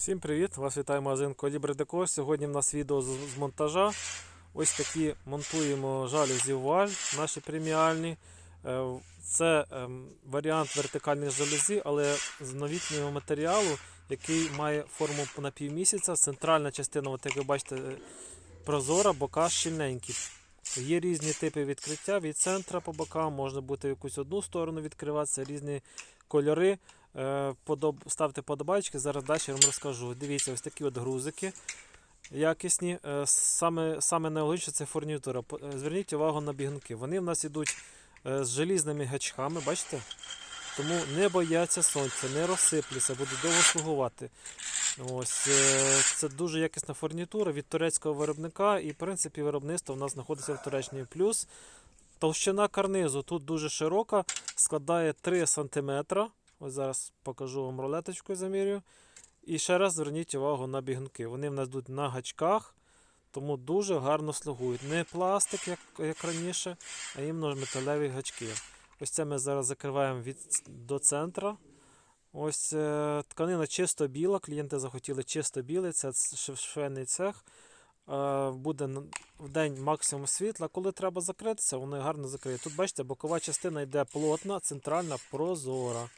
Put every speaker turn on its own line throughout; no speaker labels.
Всім привіт! Вас вітає магазин Colibri Decor. Сьогодні в нас відео з, монтажа. Ось такі монтуємо жалюзі вуаль, наші преміальні. Е, Це ем, варіант вертикальних жалюзі, але з новітнього матеріалу, який має форму на півмісяця. Центральна частина, от як ви бачите, е, прозора, бока щільненькі. Є різні типи відкриття від центра по бокам, можна бути в якусь одну сторону відкриватися, різні кольори. Е. Ставте подобайки, зараз далі я вам розкажу. Дивіться, ось такі от грузики якісні. Е, Саме, саме найголовніше це фурнітура. Е, Зверніть увагу на бігунки. Вони в нас йдуть з желізними гачками, бачите? Тому не бояться сонця, не розсиплються, будуть довго слугувати. Ось, е, це дуже якісна фурнітура від турецького виробника, і в принципі виробництво у нас знаходиться в Туреччині. Плюс товщина карнизу тут дуже широка, складає 3 см. Ось зараз покажу вам рулеточку замірюю. І ще раз зверніть увагу на бігунки. Вони в нас йдуть на гачках, тому дуже гарно слугують. Не пластик, як, як раніше, а іменно металеві гачки. Ось це ми зараз закриваємо від до центра. Ось е, тканина чисто біла. Клієнти захотіли чисто білий, це швейний цех. Е, буде в день максимум світла. Коли треба закритися, воно гарно закриє. Тут бачите, бокова частина йде плотна, центральна прозора.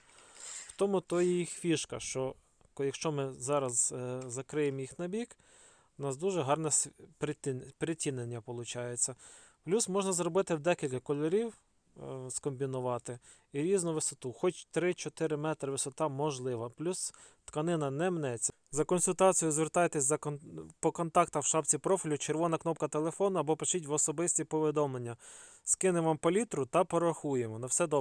В тому то і фішка, що якщо ми зараз е, закриємо їх на бік, у нас дуже гарне притінення виходить. Плюс можна зробити в декілька кольорів, скомбінувати і різну висоту. Хоч 3-4 метри висота можлива. Плюс тканина не мнеться. За консультацією звертайтесь за кон... по контактах в шапці профілю, червона кнопка телефону або пишіть в особисті повідомлення. Скинемо вам палітру та порахуємо. На все добре.